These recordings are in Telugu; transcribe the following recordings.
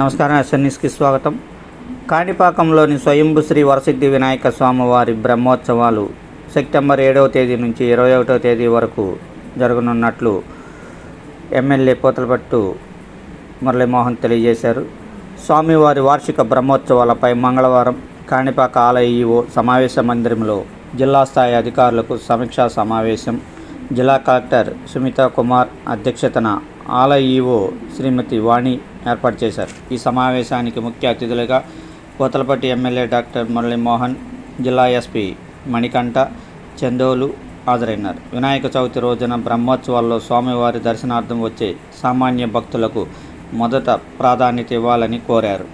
నమస్కారం ఎస్ఎన్ఎస్కి స్వాగతం. కాణిపాకంలోని స్వయంభు శ్రీ వరసిద్ధి వినాయక స్వామివారి బ్రహ్మోత్సవాలు సెప్టెంబర్ ఏడవ తేదీ నుంచి ఇరవై ఒకటవ తేదీ వరకు జరగనున్నట్లు ఎమ్మెల్యే పోతలపట్టు మురళీమోహన్ తెలియజేశారు. స్వామివారి వార్షిక బ్రహ్మోత్సవాలపై మంగళవారం కాణిపాక ఆలయ ఈవో సమావేశ మందిరంలో జిల్లా స్థాయి అధికారులకు సమీక్షా సమావేశం. జిల్లా కలెక్టర్ సుమితా కుమార్ అధ్యక్షతన ఆలయ ఈవో శ్రీమతి వాణి ఏర్పాటు చేశారు. ఈ సమావేశానికి ముఖ్య అతిథులుగా కోతలపట్టి ఎమ్మెల్యే డాక్టర్ మురళీమోహన్ జిల్లా ఎస్పీ మణికంఠ చందోలు హాజరైనారు. వినాయక చవితి రోజున బ్రహ్మోత్సవాల్లో స్వామివారి దర్శనార్థం వచ్చే సామాన్య భక్తులకు మొదట ప్రాధాన్యత ఇవ్వాలని కోరారు.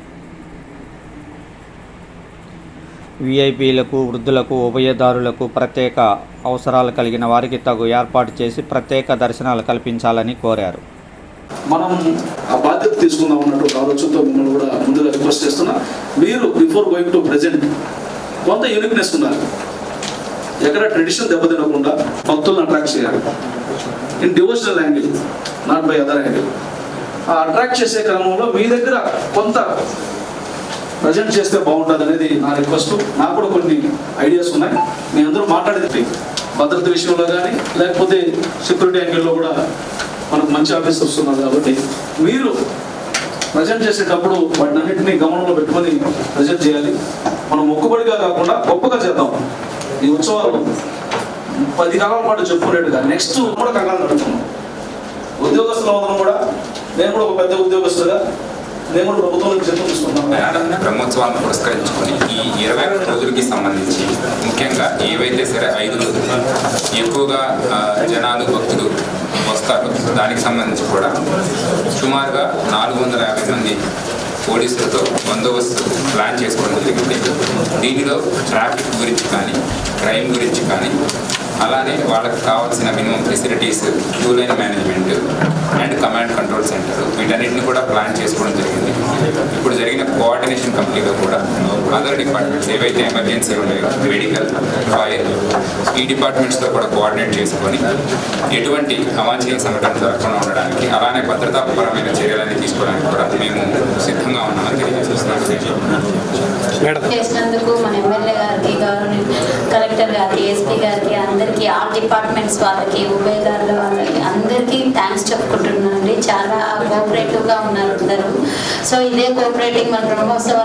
విఐపీలకు వృద్ధులకు ఉభయదారులకు ప్రత్యేక అవసరాలు కలిగిన వారికి తగు ఏర్పాటు చేసి ప్రత్యేక దర్శనాలు కల్పించాలని కోరారు. మనం తీసుకుందాం అన్నట్టు ఒక ఆలోచనతో మిమ్మల్ని కూడా ముందుగా రిక్వెస్ట్ చేస్తున్నా. మీరు బిఫోర్ గోయింగ్ టు ప్రెజెంట్ కొంత యూనిక్నెస్ ఉన్నారు ఎక్కడ ట్రెడిషన్ దెబ్బతినకుండా భక్తులను అట్రాక్ట్ చేయాలి. In devotional angle not by other angle ఆ అట్రాక్ట్ చేసే క్రమంలో మీ దగ్గర కొంత ప్రజెంట్ చేస్తే బాగుంటుంది అనేది నా రిక్వెస్ట్ నాకు కూడా కొన్ని ఐడియాస్ ఉన్నాయి. మీ అందరూ మాట్లాడేది భద్రత విషయంలో కానీ లేకపోతే సెక్యూరిటీ యాంగిల్లో కూడా మనకు మంచి ఆఫీసర్స్ ఉన్నారు కాబట్టి మీరు ప్రజెంట్ చేసేటప్పుడు వాటిని అన్నింటినీ గమనంలో పెట్టుకొని ప్రజెంట్ చేయాలి. మనం మొక్కుబడిగా కాకుండా గొప్పగా చేద్దాం. ఈ ఉత్సవాలు పది కాలాల పాటు చెప్పుకునేట్టుగా నెక్స్ట్ కూడా కంగారు నడుపుతున్నాం ఉద్యోగస్తులు అవుతాం కూడా నేను కూడా ఒక పెద్ద ఉద్యోగస్తులుగా నేను కూడా ప్రభుత్వం చెప్పుకుంటున్నాను జీతం బ్రహ్మోత్సవాలను పురస్కరించుకొని ఈ ఇరవై రెండు రోజులకి సంబంధించి ముఖ్యంగా ఏవైతే సరే ఐదు రోజులు ఎక్కువగా జనాలు భక్తులు దానికి సంబంధించి కూడా సుమారుగా నాలుగు వందల యాభై మంది పోలీసులతో బందోబస్తు ప్లాన్ చేసుకోవడం జరిగింది. దీనిలో ట్రాఫిక్ గురించి కానీ క్రైమ్ గురించి కానీ అలానే వాళ్ళకి కావాల్సిన minimum facilities queue line management and command control centre వీటన్నిటిని కూడా ప్లాన్ చేసుకోవడం జరిగింది. ఇప్పుడు జరిగిన కోఆర్డినేషన్ కమిటీలో కూడా అదర్ డిపార్ట్మెంట్స్ ఏవైతే ఎమర్జెన్సీ ఉన్నాయో మెడికల్ ఫైర్ ఈ డిపార్ట్మెంట్స్తో కూడా కోఆర్డినేట్ చేసుకొని ఎటువంటి అవాంఛనీయ సంఘటన జరగకుండా ఉండడానికి అలానే భద్రతాపరమైన చర్యలన్నీ తీసుకోవడానికి కూడా మేము సిద్ధంగా ఉన్నామని తెలియజేస్తున్నాం. చేసినందుకు మన ఎమ్మెల్యే గారికి గవర్నమెంట్ కలెక్టర్ గారికి ఎస్పీ గారికి అందరికీ ఆల్ డిపార్ట్మెంట్స్ వాళ్ళకి ఉభయదారుల వాళ్ళకి అందరికీ థ్యాంక్స్ చెప్పుకుంటున్నానండి చాలా కోఆపరేటివ్గా ఉన్నారు అందరూ. సో ఇదే కోఆపరేటింగ్ మన బ్రహ్మోత్సవాలు